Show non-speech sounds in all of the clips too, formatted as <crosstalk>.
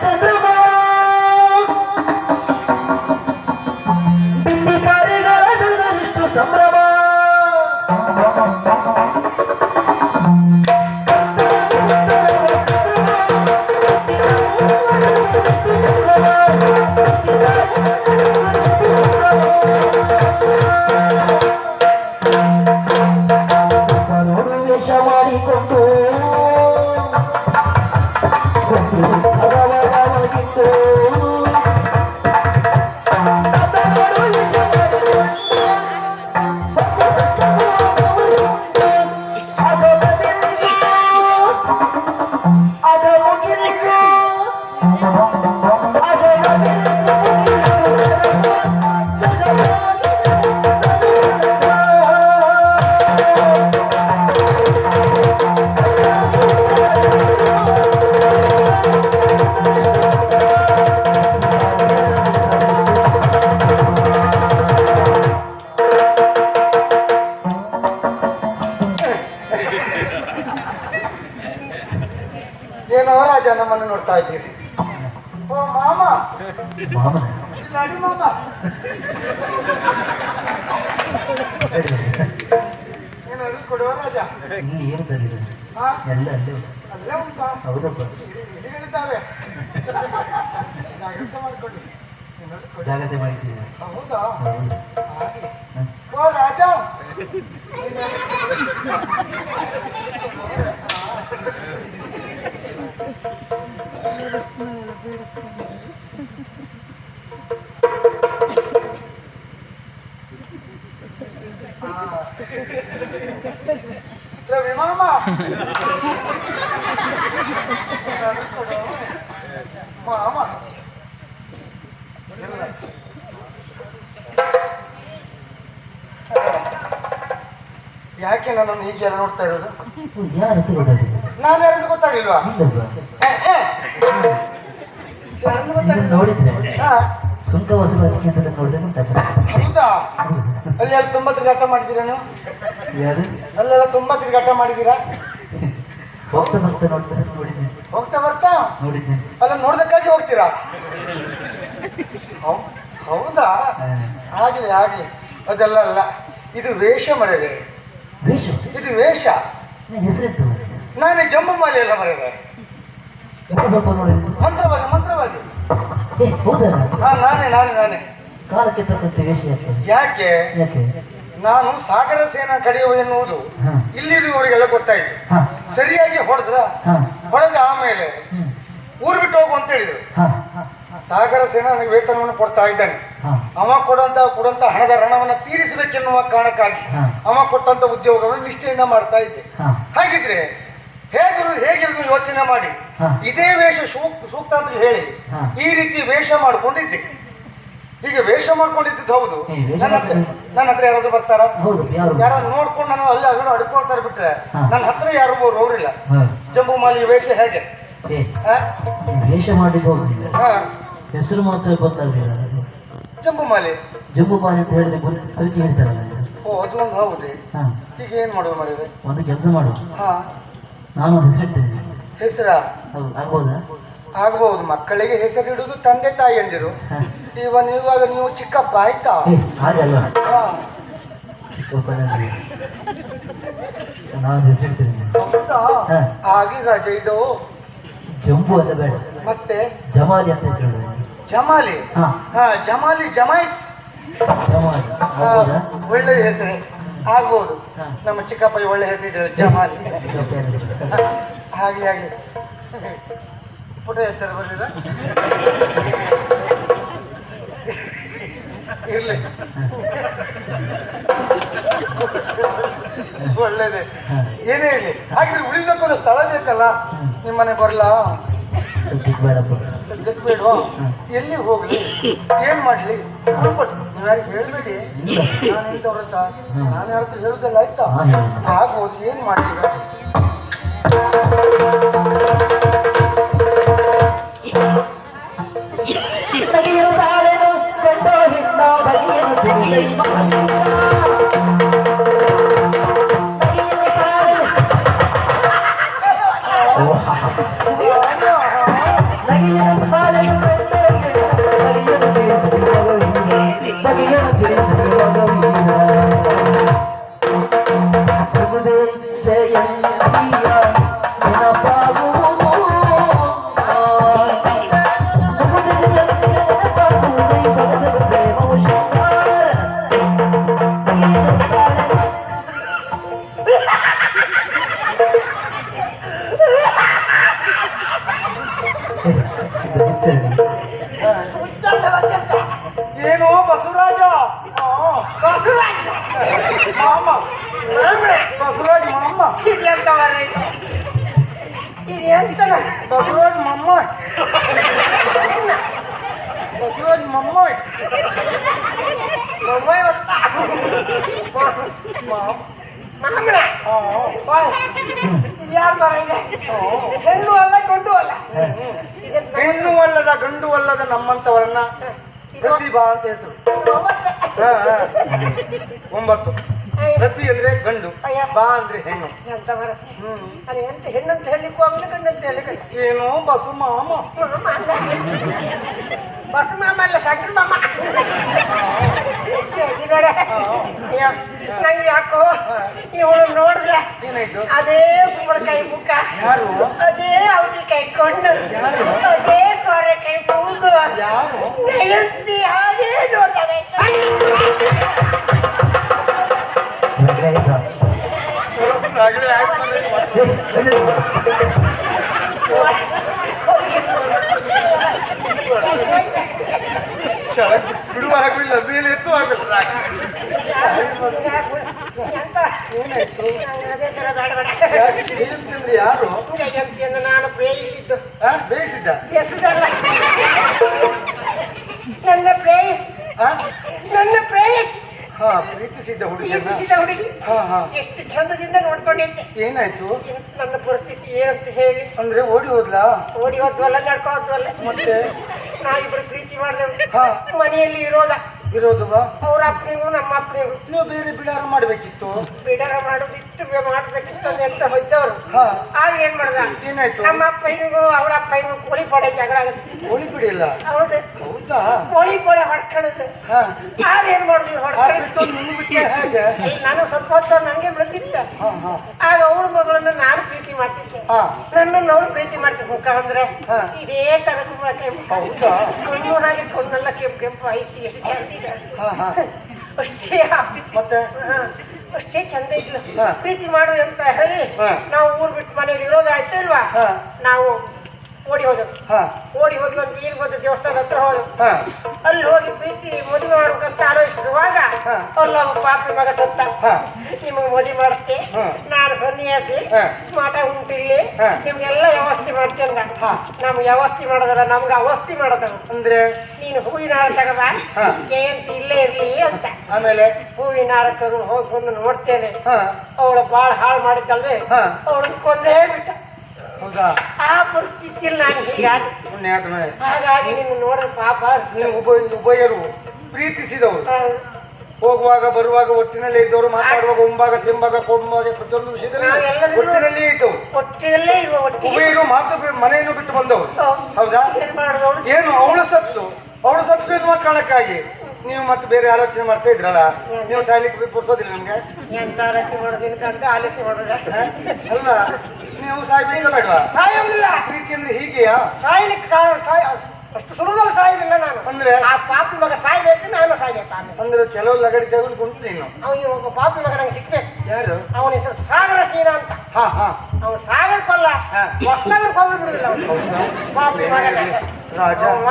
Tendré ಇದ್ದೀರಿ ಓ ಮಾಮ. ನಡಿ ಮಾಮ. ಕೊಡುವ ರಾಜ? ಇಲ್ಲಿ ಏನು ತಂದಿದೆ ಹಾ ಎಲ್ಲ ಅಲ್ಲೇ ಅಲ್ಲೇ ಉಂಟಾ? ಹೌದಪ್ಪ. ಇಲ್ಲಿ ಹೇಳಿದ್ದಾವೆ ಜಾಗ್ರತೆ ಮಾಡ್ಕೊಳ್ಳಿ. ಜಾಗ್ರತೆ ಹೌದು? ಓ ರಾಜ. ಮಾಮ ಯಾಕೆ ನನ್ನನ್ನು ಹೀಗೆಲ್ಲ ನೋಡ್ತಾ ಇರೋದು? ಯಾರು ನಾನು ಯಾರು ಗೊತ್ತಾಗಿಲ್ವಾ ನೋಡಿದ್ರೆ ಹಾ, ಸುಂಕ ವಸೂಲಾತಿಗೆ ಅಂತ ನೋಡಿದ್ರೆ ಗೊತ್ತಾಗ್ತದೆ. ಹೌದಾ? ಅಲ್ಲಿ ಅಲ್ಲಿ ತುಂಬಾ ತಿರುಗಾಟ ಮಾಡಿದ್ದೀರಾ ನೀವು? ಯಾರು? ಅಲ್ಲೆಲ್ಲ ತುಂಬಾ ತಿರುಗಾಟ ಮಾಡಿದ್ದೀರಾ? ಹೋಗ್ತಾ ಬರ್ತಾ ನೋಡ್ತಾರೆ. ಹೋಗ್ತಾ ಬರ್ತಾ? ನೋಡಿ. ಅಲ್ಲ ನೋಡ್ದಕ್ಕಾಗಿ ಹೋಗ್ತೀರಾ? ಹೌ- ಹೌದಾ? ಹಾಗೆ ಆಗ್ಲಿ ಆಗ್ಲಿ. ಅದೆಲ್ಲ ಅಲ್ಲ. ಇದು ವೇಷ ಮರೆಯದೆ ವೇಷ? ಇದು ವೇಷ. ನಾನು ನಾನೇ ಜಂಬು ಮಾಲೆ ಎಲ್ಲ ಮರೆಯದೆ ಮಂತ್ರವಾದ ಸ್ವಲ್ಪ ನೋಡಿ? ಏ ಹಾ ನಾನೇ ನಾನೇ ನಾನೇ. ಕಾಲಕ್ಕೆ ತಕ್ಕಂತೆ ವೇಷ ಯಾಕೆ? ಯಾಕೆ? ಯಾಕೆ? ನಾನು ಸಾಗರ ಸೇನಾ ಕಡೆಯುವ ಎನ್ನುವುದು ಇಲ್ಲಿರುವವರಿಗೆಲ್ಲ ಗೊತ್ತಾಯ್ತು. ಸರಿಯಾಗಿ ಹೊಡೆದ್ರ ಹೊಡೆದ ಆಮೇಲೆ ಊರು ಬಿಟ್ಟು ಹೋಗು ಅಂತ ಹೇಳಿದ್ರು. ಸಾಗರ ಸೇನಾ ನನಗೆ ವೇತನವನ್ನು ಕೊಡ್ತಾ ಇದ್ದಾನೆ. ಅವ ಕೊಡುವಂತ ಕೊಡುವಂತ ಹಣದ ಹಣವನ್ನು ತೀರಿಸಬೇಕೆನ್ನುವ ಕಾರಣಕ್ಕಾಗಿ. ಅವ ಕೊಟ್ಟಂತ ಉದ್ಯೋಗವನ್ನು ನಿಷ್ಠೆಯಿಂದ ಮಾಡ್ತಾ ಇದ್ದೆ. ಹಾಗಿದ್ರೆ ಹೇಗಿರು ಹೇಗಿರು ಯೋಚನೆ ಮಾಡಿ. ಇದೇ ವೇಷ ಸೂಕ್- ಸೂಕ್ತ ಅಂತ ಹೇಳಿ ಈ ರೀತಿ ವೇಷ ಮಾಡ್ಕೊಂಡಿದ್ದೆ. ಹೀಗೆ ವೇಷ ಮಾಡ್ಕೊಂಡಿದ್ದು ಹೌದು. ನನ್ನ ಹತ್ರ ನನ್ನ ಹತ್ರ ಯಾರಾದ್ರೂ ಬರ್ತಾರಾ? ಹೌದು ಯಾರು? ನೋಡ್ಕೊಂಡು ನಾನು ಅಲ್ಲಿ ಅಗಡು ಅಡ್ಕೊಳ್ತಾರೆ ಬಿಟ್ರೆ. ನನ್ನ ಹತ್ರ ಯಾರು ಅವರಿಲ್ಲ. ಜಂಬು ಮಾಲಿ ವೇಷ ಹೇಗೆ? ವೇಷ ಮಾಡಿದ್ದು ಹಾ. ಹೆಸರು ಮಾತ್ರ ಗೊತ್ತಾಗಲಿಲ್ಲ ಜಂಬು ಮಾಲಿ. ಜಂಬು ಮಾಲಿ ಅಂತ ಹೇಳಿದ್ರೆ ಪರಿಚಯ ಹೇಳ್ತಾರಲ್ಲ ಓ ಅದು ಒಂದು ಹೌದೇ. ಈಗ ಏನು ಮಾಡೋದು ಮರಿವೆ ಒಂದು ಕೆಲಸ ಮಾಡು ಹಾ. ನಾನು ಒಂದು ಹೆಸರಿಡ್ತೇನೆ ಹೆಸರ? ಹೌದು ಆಗ್ಬೋದಾ? ಆಗಬಹುದು ಮಕ್ಕಳಿಗೆ ಹೆಸರಿಡುವುದು ತಂದೆ ತಾಯಿಯಂದಿರು ಹಾ. ಇವ ಇವಾಗ ನೀವು ಚಿಕ್ಕಪ್ಪ ಆಯ್ತಾ? ಹಾಗಲ್ಲ. ಹಾಗೆ ನಾನು ಹೆಸರಿಡ್ತೇನೆ ಹೌದಾ? ಹಾ. ಆಗ್ಲಿ ರಾಜ ಇದು? ಜಂಬು ಅಲ್ಲ ಬೇಡ. ಮತ್ತೆ? ಜಮಾಲಿ ಅಂತ ಹೆಸರು ಜಮಾಲಿ? ಹಾ. ಜಮಾಲಿ ಜಮಾಯಿಸ್. ಜಮಾಲಿ. ಒಳ್ಳೆ ಹೆಸರು. ಆಗ್ಬೋದು. ನಮ್ಮ ಚಿಕ್ಕಪ್ಪ ಒಳ್ಳೆ ಹೆಸರು ಜಮಾಲಿ? ಹಾಗೆ ಹಾಗೆ. ಪುಟ ಎಚ್ಚರ ಬರಲಿಲ್ಲ? ಒಳ್ಳೇದೇ. ಏನೇ ಇರಲಿ. ಹಾಗಿದ್ರೆ ಉಳಿದಕ್ಕೊಂದು ಸ್ಥಳ ಬೇಕಲ್ಲ? ನಿಮ್ಮ ನಿಮ್ಮನೆ ಬರಲಾ? ಸದ್ಯಕ್ಕೆ ಬೇಡಪ್ಪ ಸದ್ಯಕ್ಕೆ ಹ್ಮ್. ಎಲ್ಲಿ ಹೋಗ್ಲಿ? ಏನ್ ಮಾಡ್ಲಿ? ನೀವು ಯಾರಿಗೆ ಹೇಳ್ಬೇಡಿ. ನಾನು ಇಂಥವ್ರ ನಾನು ಯಾರ ಹತ್ರ ಹೇಳುದಲ್ಲ ಆಯ್ತಾ. ಆಗ್ಬೋದು ಏನ್ ಮಾಡ್ಲಿ ಇದೆಂತನ ಬಸವರಾಜ್ ಮಮ್ಮ. ಬಸವರಾಜ್ ಮಮ್ಮ. ಮೊಮ್ಮೈ ಅಂತ. ಮಾಮ್ ಮಾಮನ ಆ, ಯಾರು ಮರ ಇದೆ? ಹೆಣ್ಣು ಅಲ್ಲ ಗಂಡು ಅಲ್ಲ. ಹೆಣ್ಣು ಅಲ್ಲದ ಗಂಡು ಅಲ್ಲದ ನಮ್ಮಂತವರನ್ನ ಪ್ರತಿಭಾ ಅಂತ ಹೆಸರು. ಒಂಬತ್ತು. ಪ್ರತಿ ಅಂದ್ರೆ ಗಂಡು ಬಾ ಅಂದ್ರೆ ಹೆಣ್ಣು. ಎಂತ ಮರ ಅರೆ ಎಂತ ಹೆಣ್ಣು ಅಂತ ಹೇಳಲಿಕ್ಕೂ ಆಗಲ್ಲ ಗಂಡು ಅಂತ ಹೇಳಿ ಏನು ಬಸು ಮಾಮ ಬಸು ಮಾಮ ಅಲ್ಲ ಸಣ್ಣ ಮಾಮ. ನೋಡೆ ನಂಗೆ ಯಾಕೋ ಇವಳು ನೋಡಿದ್ರೆ ಅದೇ ಕುಂಬಳಕಾಯಿ ಮುಖ. ಅದೇ ಔಟಿ ಕೈ ಕೊಂಡು? ಅದೇ ಸೊರೆ ಕೈ ಕೂಗು ನಯಂತಿ ಹಾಗೆ ನೋಡ್ತಾರೆ <laughs> ಬಿಡುವ ಆಗಿಲ್ಲ ಮೇಲೆ ಎತ್ತು ಆಗಲ್ಲ ಏನಾಯ್ತು ಯಾರು ಜಯಂತಿಯನ್ನು ನಾನು ಪ್ರೇಯಿಸಿದ್ದು ಆ, ಬೇಯಿಸಿದ್ದ ಎಸದಲ್ಲ ನನ್ನ ಆ? ನನ್ನ ಪ್ರೇಯಸ್ ಹಾ ಪ್ರೀತಿಸಿದ್ದ ಹುಡುಗಿಯನ್ನ? ಪ್ರೀತಿಸಿದ ಹುಡುಗಿ? ಹಾ ಹಾ. ಎಷ್ಟು ಚಂದದಿಂದ ನೋಡ್ಕೊಂಡಿದ್ದೆ. ಏನಾಯ್ತು? ಇನ್ ನನ್ನ ಪರಿಸ್ಥಿತಿ ಏನಂತ ಹೇಳಿ. ಅಂದ್ರೆ ಓಡಿ ಹೋದ್ಲಾ? ಓಡಿ ಹೋದ್ವಲ್ಲ ನಡ್ಕೊ ಹೋದ್ವಲ್ಲ. ಮತ್ತೆ? ನಾವಿಬ್ರು ಪ್ರೀತಿ ಮಾಡ್ದೆವು. ಹಾ. ಮನೆಯಲ್ಲಿ ಇರೋದ. ಇರೋದುವಾ ಅವ್ರ ಅಪ್ಪನಿಗೂ ನಮ್ಮ ಅಪ್ಪನಿಗೂ. ನೀವು ಬೇರೆ ಬಿಡಾರ ಮಾಡ್ಬೇಕಿತ್ತು. ಬಿಡಾರ ಮಾಡೋದಿತ್ತು ಮಾಡ್ಬೇಕಿತ್ತು ಅಂತ ಹೋಯ್ತವ್ರು. ಆಗ ಏನ್ ಮಾಡ್ದ? ಏನಾಯ್ತು? ನಮ್ಮ ಅಪ್ಪನಿಗೂ ಅವ್ರ ಅಪ್ಪನಿಗೂ ಕೋಳಿ ಪಡೆ ಜಗಳ ಆಗುತ್ತೆ. ಓಡಿ ಬಿಡಿಲ್ಲ ಹೌದು. ಹೌದಾ? ಕೋಳಿ ಪಡೆ ಹೊಡ್ಕೊಳ್ಳುದು ಹಾ. ಆಗ ಏನ್ ಮಾಡಿದ್ವಿ ಹೊಡ್ಕೊಂಡು ನಿಮ್ಗೆ ಬಿಟ್ಟೆ ಹೇಗೆ? ನಾನು ಸ್ವಲ್ಪ ಹೊತ್ತು ನಂಗೆ ಹಾ ಆಗ ಅವಳ ಮಗಳನ್ನ ನಾನು ಪ್ರೀತಿ ಮಾಡ್ತಿದ್ದೆ. ನನ್ನನ್ನು ಅವಳು ಪ್ರೀತಿ ಮಾಡ್ತಿದ್ದೆ ಮುಖ ಅಂದ್ರೆ. ಇದೇ ತರ ಕುಂಬಳ ಕೆಂಪು ಹೌದಾ? ಕಣ್ಣು ಹಾಗೆ ಕಣ್ಣೆಲ್ಲ ಕೆಂಪು ಕೆಂಪು ಐತಿ ಎಷ್ಟು ಚಂದ ಇದೆ ಹಾ ಹಾ ಅಷ್ಟೇ ಆಗ್ತಿತ್ತು ಮತ್ತೆ ಹಾ, ಅಷ್ಟೇ ಚಂದ ಇದ್ಲು ಹಾ. ಪ್ರೀತಿ ಮಾಡು ಅಂತ ಹೇಳಿ ಹಾ. ನಾವು ಊರ್ ಬಿಟ್ಟು ಮನೇಲಿ ಇರೋದಾಯ್ತು ಆಯ್ತಾ ಇಲ್ವಾ ಹಾ. ನಾವು ಓಡಿ ಹೋದೆವು ಓಡಿ ಹೋಗಿ ಒಂದು ವೀರಭದ್ರ ದೇವಸ್ಥಾನ ಹತ್ರ ಹೋದೆವು ಅಲ್ಲಿ ಹೋಗಿ ಪ್ರೀತಿ ಮದುವೆ ಮಾಡ್ಬೇಕಂತ ಆಲೋಚಿಸುವಾಗ ಅಲ್ಲ ಪಾಪಿ ಮಗ ಸತ್ತ. ನಿಮಗೆ ಮದುವೆ ಮಾಡುತ್ತೆ ನಾನು ಸನ್ಯಾಸಿ. ಮಾಟ ಉಂಟಿಲ್ಲಿ. ನಿಮ್ಗೆಲ್ಲ ವ್ಯವಸ್ಥೆ ಮಾಡ್ತೇನೆ ಹಾ. ನಮ್ಗೆ ವ್ಯವಸ್ಥೆ ಮಾಡೋದಲ್ಲ ನಮ್ಗೆ ಅವಸ್ಥೆ ಮಾಡೋದಲ್ಲ. ಅಂದ್ರೆ? ನೀನು ಹೂವಿನ ಹಾರ ತಗಬ. ಹಾ. ಜಯಂತಿ ಇಲ್ಲೇ ಇರ್ಲಿ ಅಂತ. ಆಮೇಲೆ? ಹೂವಿನ ಹಾರ ತಗೊಂಡು ಹೋಗಿ ಬಂದು ನೋಡ್ತೇನೆ. ಅವಳು ಬಾಳ ಹಾಳು ಮಾಡಿದ್ದಲ್ದೆ. ಅವಳು ಕೊಂದೇ ಬಿಟ್ಟ. ಆ ಪರಿಸ್ಥಿತಿಯಲ್ಲಿ ನಾನು ಹೀಗಾಗಿ ಪುಣ್ಯ ಆದ್ಮೇಲೆ ಹಾಗಾಗಿ ನಿನ್ನ ನೋಡಿದ ಪಾಪ ನೀವು ಉಭಯ ಉಭಯರು ಪ್ರೀತಿಸಿದವರು. ಹೋಗುವಾಗ ಬರುವಾಗ ಒಟ್ಟಿನಲ್ಲಿ ಇದ್ದವರು ಮಾತಾಡುವಾಗ ಒಂಬಾಗ ತಿಂಬಾಗ ಕೊಂಬಾಗ ಪ್ರತಿಯೊಂದು ವಿಷಯದಲ್ಲಿ ನಾವು ಎಲ್ಲದನ್ನೂ- ಒಟ್ಟಿನಲ್ಲೇ ಇದ್ದವರು. ಒಟ್ಟಿಗೆಲ್ಲೇ ಇರುವ ಒಟ್ಟಿಗೆ ಉಭಯರು ಮಾತು ಬಿ- ಮನೆಯನ್ನು ಬಿಟ್ಟು ಬಂದವರು. ಹೌದಾ. ಏನ್ ಮಾಡೋದವಳು? ಏನು ಅವಳು ಸತ್ತು. ಅವಳು ಸತ್ತು ಎನ್ನುವ ಕಾರಣಕ್ಕಾಗಿ ನೀವು ಮತ್ತೆ ಬೇರೆ ಆಲೋಚನೆ ಮಾಡ್ತಾ ಇದ್ರಲ್ಲ? ನೀವು ಸಾಯ್ಲಿಕ್ಕೆ ಪುರ್ಸೋದಿಲ್ಲ ನಮ್ಗೆ? ಎಂತ ಮಾಡೋದು ಮಾಡೋದಿನ ಕಂಡು ಆಲೋಚನೆ ಮಾಡೋದ? ಅಲ್ಲ. ನೀವು ಸಾಯ್ಬೇಕ ಬೇಡವಾ? ಸಾಯೋದಿಲ್ಲ. ಅಂದ್ರೆ ಹೀಗೆಯಾ? ಸಾಯ್ಲಿಕ್ಕೆ ಕಾರಣ ಸಾಯ ಅಷ್ಟು ಸುಲಭದಲ್ಲಿ ಸಾಯೋದಿಲ್ಲ ನಾನು. ಅಂದ್ರೆ? ಆ ಪಾಪಿ ಮಗ ಸಾಯ್ಬೇಕು ನಾನು ಸಾಯ್ಬೇಕು ಆಮೇಲೆ. ಅಂದ್ರೆ ಕೆಲವು ಲಗಡಿ ತೆಗೆದುಕೊಂಡು ನೀನು. ಅವನು ಒಬ್ಬ ಪಾಪಿ ಮಗ ನಂಗೆ ಸಿಕ್ಬೇಕು. ಯಾರು? ಅವನ ಹೆಸರು ಸಾಗರ ಸೀನ ಅಂತ. ಹಾ ಹಾ. ಅವನು ಸಾಗರ ಕೊಲ್ಲ. ಹೊಸನಗರ ಕೊಲ್ಲ ಬಿಡುದಿಲ್ಲ ಅವನು? ಪಾಪಿ ಮಗ ರಾಜ. ಅವನು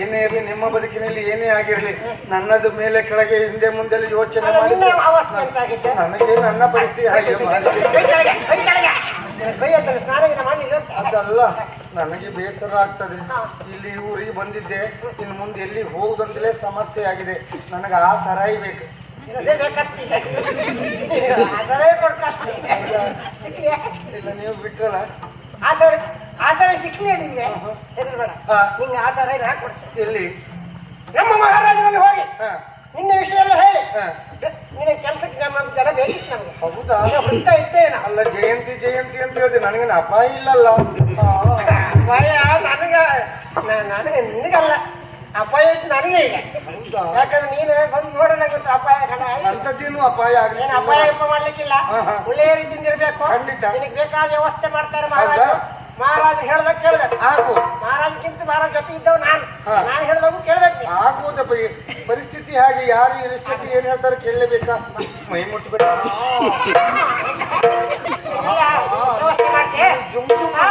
ಏನೇ ಇರಲಿ ನಿಮ್ಮ ಬದುಕಿನಲ್ಲಿ ಏನೇ ಆಗಿರಲಿ ನನ್ನದು ಮೇಲೆ ಕೆಳಗೆ ಹಿಂದೆ ಮುಂದೆ ಯೋಚನೆ ಮಾಡಿ ನನಗೆ ನನ್ನ ಪರಿಸ್ಥಿತಿ ಹಾಗೆ ಅದಲ್ಲ ನನಗೆ ಬೇಸರ ಆಗ್ತದೆ. ಇಲ್ಲಿ ಊರಿಗೆ ಬಂದಿದ್ದೆ. ಇನ್ನು ಮುಂದೆ ಎಲ್ಲಿ ಹೋಗುದಂತಲೇ ಸಮಸ್ಯೆ ಆಗಿದೆ. ನನಗೆ ಆ ಸರಾಯಿ ಬೇಕು. ಇಲ್ಲ ನೀವು ಬಿಟ್ರಲ್ಲ. ಆಸರೆ ಸಿಕ್ಲಿಯಾ ನಿಂಗೆ ಹೆದರ್ಬೇಡ. ನಿಂಗೆ ಆಸರೆ ನಾ ಕೊಡ್ತೇನೆ. ಇಲ್ಲಿ ನಮ್ಮ ಮಹಾರಾಜನಲ್ಲಿ ಹೋಗಿ. ನಿನ್ನ ವಿಷಯ ಎಲ್ಲ ಹೇಳಿ. ನಿನ್ನ ಕೆಲಸಕ್ಕೆ ನಮ್ಮ ಜನ ಬೇಕಿತ್ತು ನಮಗೆ. ಹೌದಾ? ಹುಡುಕ್ತಾ ಇದ್ದೇವೆ ಅಲ್ಲ ಜಯಂತಿ ಜಯಂತಿ ಅಂತ ಹೇಳಿದೆ. ನನಗೇನು ಅಪಾಯ ಇಲ್ಲಲ್ಲ? ಅಪಾಯ ನನಗ ನನಗೆ ನಿನಗಲ್ಲ. ಅಪಾಯ ಇತ್ತು ನನಗೆ ಈಗ. ಯಾಕಂದ್ರೆ ನೀನು ಬಂದು ನೋಡೋಣ ಗೊತ್ತು ಅಪಾಯ ಕಣ ಅಂತದ್ದೇನು ಅಪಾಯ ಆಗಲಿ ಏನು ಅಪಾಯ ಮಾಡ್ಲಿಕ್ಕಿಲ್ಲ. ಒಳ್ಳೆಯ ರೀತಿಯಿಂದ ಇರ್ಬೇಕು. ಖಂಡಿತ. ನಿನಗೆ ಬೇಕಾದ ವ್ಯವಸ್ಥೆ ಮಾಡ್ತಾರೆ ಮಹಾರಾಜ? ಮಹಾರಾಜ ಹೇಳ್ದಾಗ ಕೇಳ್ಬೇಕು ಆಗು ಮಹಾರಾಜಕ್ಕಿಂತ ಮಹಾರಾಜ ಜೊತೆ ಇದ್ದವ್ ನಾನು. ನಾನು ಹೇಳ್ದಾಗ ಕೇಳ್ಬೇಕು. ಆಗುವುದಪ್ಪ ಈ ಪರಿಸ್ಥಿತಿ ಹಾಗೆ ಯಾರು ಎಷ್ಟೊತ್ತಿ ಏನ್ ಹೇಳ್ತಾರೆ ಕೇಳಲೇಬೇಕಾ ಮೈ ಮುಟ್ಬೇಡ ಜುಮ್ ಜುಮ್ ಆ,